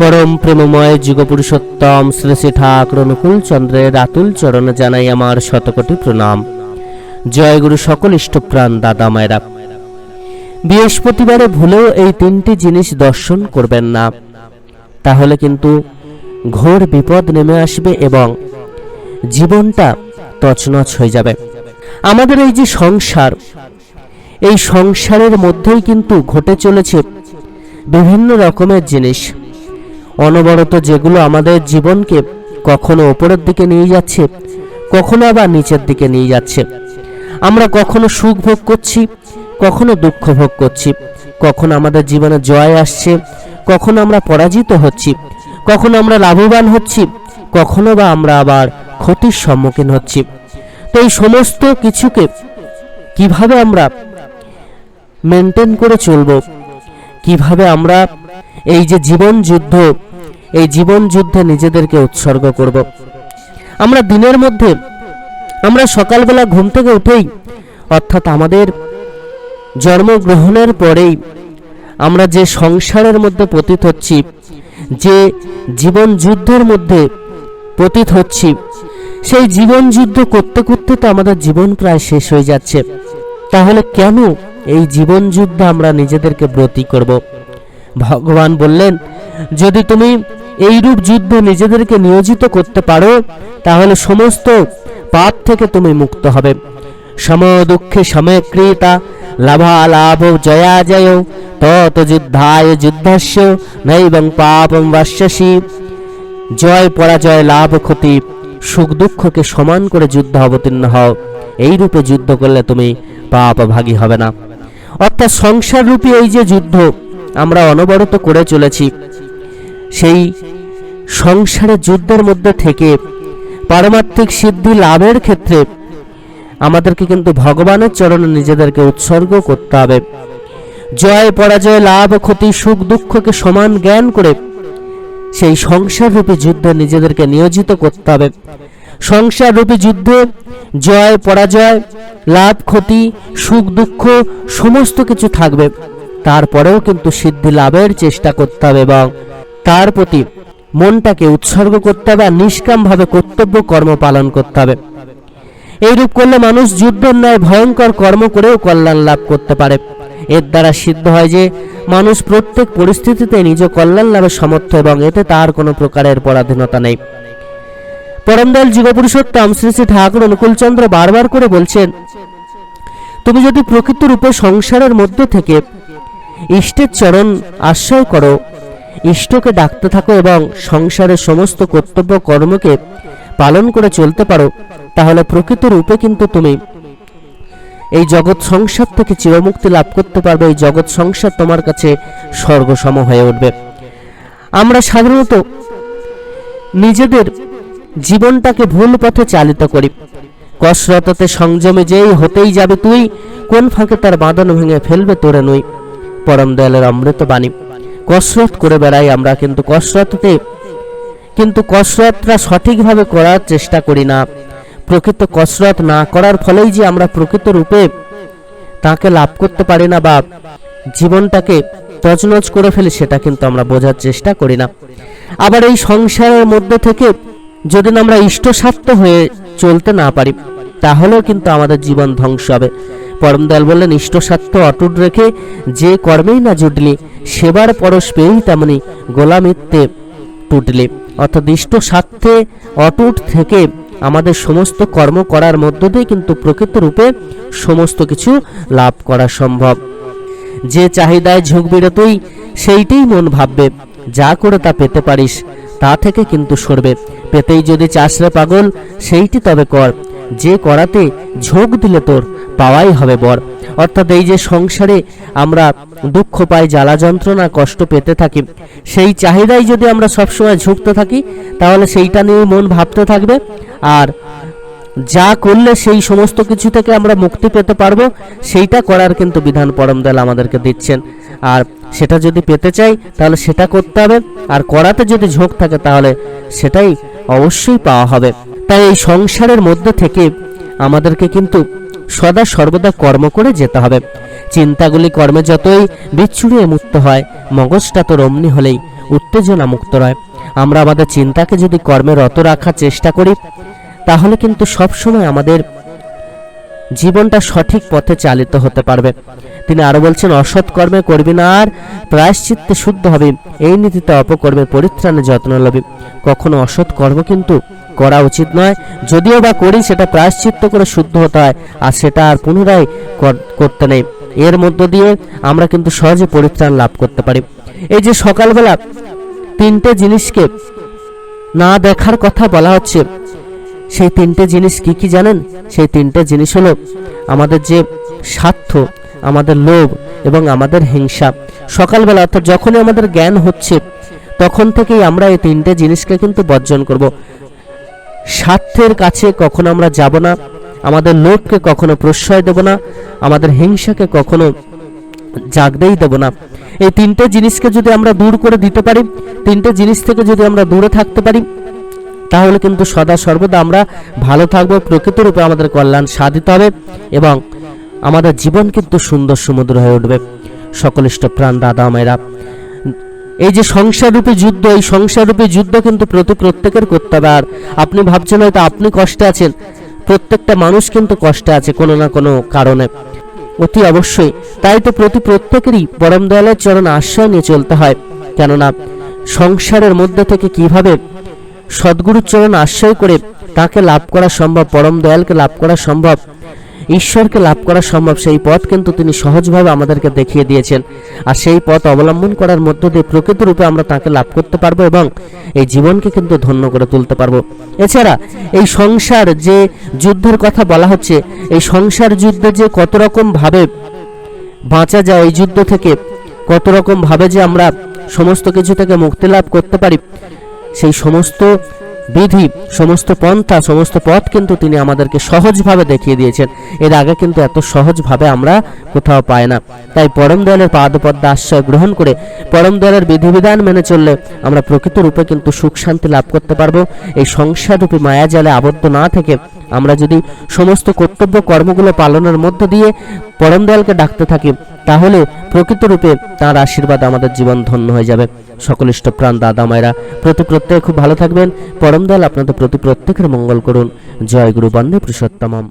পরম প্রেমময় যুগপুরুষোত্তম শ্রী শ্রী ঠাকুর অনুকূল চন্দ্রের আতুল চরণে জানাই আমার শতকোটি প্রণাম। জয় গুরু সকল ইষ্টপ্রাণ দাদা মায়েরা। বৃহস্পতিবারে ভুলেও এই তিনটি জিনিস দর্শন করবেন না। তাহলে কিন্তু ঘোর বিপদ নেমে আসবে এবং জীবনটা তছনছ হয়ে যাবে। আমাদের এই যে সংসার, এই সংসারের মধ্যেই কিন্তু ঘটে চলেছে বিভিন্ন রকমের জিনিস। অনবরত যেগুলো আমাদের জীবনকে কখনো ওপরের দিকে নিয়ে যাচ্ছে, কখনো আবার নিচের দিকে নিয়ে যাচ্ছে। আমরা কখনো সুখ ভোগ করছি, কখনো দুঃখ ভোগ করছি। কখনো আমাদের জীবনে জয় আসছে, কখনো আমরা পরাজিত হচ্ছি, কখনো আমরা লাভবান হচ্ছি, কখনো বা আমরা আবার ক্ষতির সম্মুখীন হচ্ছি। তো এই সমস্ত কিছুকে কীভাবে আমরা মেনটেন করে চলব? কীভাবে আমরা এই যে জীবন যুদ্ধ এই জীবন যুদ্ধে নিজেদেরকে উৎসর্গ করব। আমরা দিনের মধ্যে, আমরা সকালবেলা ঘুম থেকে উঠেই, অর্থাৎ আমাদের জন্মগ্রহণের পরেই, আমরা যে সংসারের মধ্যে পতিত হচ্ছি, যে জীবন যুদ্ধের মধ্যে পতিত হচ্ছি, সেই জীবন যুদ্ধ করতে করতে তো আমাদের জীবন প্রায় শেষ হয়ে যাচ্ছে। তাহলে কেন এই জীবন যুদ্ধে আমরা নিজেদেরকে ব্রতী করব? ভগবান বললেন, যদি তুমি এইরূপ যুদ্ধ নিজেদেরকে নিয়োজিত করতে পারো, তাহলে সমস্ত পাপ থেকে তুমি মুক্ত হবে। সম দুঃখে সমক্রিয়তা লাভা লাভ জয়া জয় তত যুদ্ধায় যুদ্ধস্য নৈবং পাপম বাস্যসি জয় পরাজয় লাভ ক্ষতি, সুখ দুঃখকে সমান করে যুদ্ধ অবতীর্ণ হও। এই রূপে যুদ্ধ করলে তুমি পাপ ভাগী হবে না। অর্থাৎ সংসার রূপী এই যে যুদ্ধ আমরা অনবরত করে চলেছি সেই সংসারের যুদ্ধের মধ্যে থেকে পারমার্থিক সিদ্ধি লাভের ক্ষেত্রে আমাদেরকে কিন্তু ভগবানের চরণে নিজেদেরকে উৎসর্গ করতে হবে। জয়, পরাজয়, লাভ, ক্ষতি, সুখ, দুঃখকে সমান জ্ঞান করে সেই সংসার রূপী যুদ্ধে নিজেদেরকে নিয়োজিত করতে হবে। সংসার রূপী যুদ্ধে জয়, পরাজয়, লাভ, ক্ষতি, সুখ, দুঃখ সমস্ত কিছু থাকবে। তারপরেও কিন্তু সিদ্ধি লাভের চেষ্টা করতে হবে এবং তার প্রতি মনটাকে উৎসর্গ করতে হবে আর নিষ্কামভাবে কর্তব্য কর্ম পালন করতে হবে। এইরূপ করলে মানুষ যুদ্ধের ন্যায় ভয়ঙ্কর কর্ম করেও কল্যাণ লাভ করতে পারে। এর দ্বারা সিদ্ধ হয় যে, মানুষ প্রত্যেক পরিস্থিতিতে নিজ কল্যাণ লাভের সমর্থ এবং এতে তার কোনো প্রকারের পরাধীনতা নেই। পরমদয়াল যুগপুরুষোত্তম শ্রী শ্রী ঠাকুর অনুকূলচন্দ্র বারবার করে বলছেন, তুমি যদি প্রকৃত রূপে সংসারের মধ্যে থেকে ইষ্টের চরণ আশ্রয় করো ইষ্টকে ডাকতে থাকো এবং সংসারের সমস্ত কর্তব্য কর্মকে পালন করে চলতে পারো, তাহলে প্রকৃত রূপে কিন্তু তুমি এই জগৎ সংসার থেকে চিরমুক্তি লাভ করতে পারবে, এই জগৎ সংসার তোমার কাছে স্বর্গসম হয়ে উঠবে। আমরা সাধারণত নিজেদের জীবনটাকে ভুল পথে চালিত করি। কসরততে সংযমে যেই হতেই যাবে তুই, কোন ফাঁকে তার বাঁধন ভেঙে ফেলবে তোরে নই। পরম দয়ালের অমৃত বাণী। কসরত করে বেড়াই আমরা, কিন্তু কসরততে কিন্তু কসরতটা সঠিকভাবে করার চেষ্টা করি না। প্রকৃত কসরত না করার ফলেই যে আমরা প্রকৃত রূপে তাকে লাভ করতে পারি না বা জীবনটাকে তছনছ করে ফেলি, সেটা কিন্তু আমরা বোঝার চেষ্টা করি না। আবার এই সংসারের মধ্যে থেকে যদি আমরা ইষ্টস্বার্থ হয়ে চলতে না পারি, তাহলেও কিন্তু আমাদের জীবন ধ্বংস হবে। পরমদয়াল বললেন ইষ্টস্বার্থ অটুট রেখে যে কর্মেই না জুটলি, সেবার পরশ পেয়েই তেমনি গোলামিত্বে টুটলে। অর্থাৎ ইষ্ট স্বার্থে অটুট থেকে আমাদের সমস্ত কর্ম করার মধ্য দিয়ে কিন্তু প্রকৃত রূপে সমস্ত কিছু লাভ করা সম্ভব। যে চাহিদায় ঝুঁক তুই সেইটাই মন ভাববে। যা করে তা পেতে পারিস, তা থেকে কিন্তু সরবে। পেতেই যদি চাষরে পাগল, সেইটি তবে কর। যে করাতে ঝোঁক দিলে তোর পাওয়াই হবে বর। অর্থাৎ এই যে সংসারে আমরা দুঃখ পাই, জ্বালা যন্ত্রণা, কষ্ট পেতে থাকি, সেই চাহিদাই যদি আমরা সবসময় ঝুঁকতে থাকি, তাহলে সেইটা নিয়ে মন ভাবতে থাকবে। আর যা করলে সেই সমস্ত কিছু থেকে আমরা মুক্তি পেতে পারব, সেইটা করার কিন্তু বিধান পরমদয়াল আমাদেরকে দিচ্ছেন। আর সেটা যদি পেতে চাই, তাহলে সেটা করতে হবে। আর করাতে যদি ঝোঁক থাকে, তাহলে সেটাই অবশ্যই পাওয়া হবে। তাই এই সংসারের মধ্যে থেকে আমাদেরকে কিন্তু সদা সর্বদা কর্ম করে যেতে হবে। চিন্তাগুলি কর্মে যতই বিচ্ছুরিয়ে মুক্ত হয়, মগজটা তো রমনি হলেই উত্তেজনা মুক্ত রয় আমরা আমাদের চিন্তাকে যদি কর্মে রত রাখার চেষ্টা করি, তাহলে কিন্তু সবসময় আমাদের জীবনটা সঠিক পথে চালিত হতে পারবে। তিনি আরও বলছেন, অসৎ কর্মে করবি না আর প্রায়শ্চিত্তে শুদ্ধ হবে। এই নীতিতে অপকর্মে পরিত্রাণে যত্ন লবি। কখনো অসৎ কর্ম কিন্তু করা উচিত নয়। যদিও বা করি, সেটা প্রায়শ্চিত্ত করে শুদ্ধ হতে হয়, আর সেটা আর পুনরায় করতে নেই। এর মধ্য দিয়ে আমরা কিন্তু সহজে পরিত্রাণ লাভ করতে পারি। এই যে সকালবেলা তিনটে জিনিসকে না দেখার কথা বলা হচ্ছে, সেই তিনটে জিনিস কি কি জানেন? সেই তিনটে জিনিস হলো আমাদের যে স্বার্থ, আমাদের লোভ এবং আমাদের হিংসা। সকালবেলা অর্থাৎ যখনই আমাদের জ্ঞান হচ্ছে, তখন থেকেই আমরা এই তিনটে জিনিসকে কিন্তু বর্জন করব। স্বার্থের কাছে কখনো আমরা যাব না, আমাদের লোভকে কখনো প্রশ্রয় দেব না, আমাদের হিংসাকে কখনো জাগতেই দেব না। এই তিনটে জিনিসকে যদি আমরা দূর করে দিতে পারি, তিনটে জিনিস থেকে যদি আমরা দূরে থাকতে পারি, তাহলে কিন্তু সদা সর্বদা আমরা ভালো থাকব, প্রকৃত রূপে আমাদের কল্যাণ সাধিত হবে এবং আমাদের জীবন কিন্তু সুন্দর সমুদ্র হয়ে উঠবে। সকলিষ্ট প্রাণ দাদা মায়েরা এই যে সংসাররূপী যুদ্ধ, এই সংসাররূপী যুদ্ধ কিন্তু প্রতি প্রত্যেকের করতে হবে আর আপনি ভাবছেন হয়তো আপনি কষ্টে আছেন। প্রত্যেকটা মানুষ কিন্তু কষ্টে আছে কোনো না কোনো কারণে। অতি অবশ্যই। তাই তো প্রতি প্রত্যেকেরই পরম দয়ালের চরণ আশ্রয় নিয়ে চলতে হয়। কেননা সংসারের মধ্যে থেকে কীভাবে সদ্গুরুর চরণ আশ্রয় করে তাকে লাভ করা সম্ভব, পরম দয়ালকে লাভ করা সম্ভব ঈশ্বরকে লাভ করা সম্ভব, সেই পথ কিন্তু তিনি সহজভাবে আমাদেরকে দেখিয়ে দিয়েছেন। আর সেই পথ অবলম্বন করার মধ্য দিয়ে প্রকৃত রূপে আমরা তাকে লাভ করতে পারব এবং এই জীবনকে কিন্তু ধন্য করে তুলতে পারব। এছাড়া এই সংসার যে যুদ্ধের কথা বলা হচ্ছে, এই সংসার যুদ্ধে যে কত রকম ভাবে বাঁচা যায় এই যুদ্ধ থেকে, কত রকম ভাবে যে আমরা সমস্ত কিছু থেকে মুক্তি লাভ করতে পারি, সেই সমস্ত বিধি, সমস্ত পন্থা, সমস্ত পথ কিন্তু তিনি আমাদেরকে সহজভাবে দেখিয়ে দিয়েছেন। এর আগে কিন্তু এত সহজভাবে আমরা কোথাও পাই না। তাই পরম দয়ালের পাদপদ্মা আশ্রয় গ্রহণ করে পরম দয়ালের বিধিবিধান মেনে চললে আমরা প্রকৃত রূপে কিন্তু সুখ শান্তি লাভ করতে পারব। এই সংসাররূপী মায়াজালে আবদ্ধ না থেকে আমরা যদি সমস্ত কর্তব্য কর্মগুলো পালনের মধ্য দিয়ে পরম দয়ালকে ডাকতে থাকি, তাহলে প্রকৃত রূপে তার আশীর্বাদ আমাদের জীবন ধন্য হয়ে যাবে। সকলিষ্ট প্রাণ দাদা মায়েরা প্রতি প্রত্যেকে খুব ভালো থাকবেন। পরম দল আপনাদের প্রতি প্রত্যেকের মঙ্গল করুন। জয় গুরু বন্দে পুরুষোত্তমম।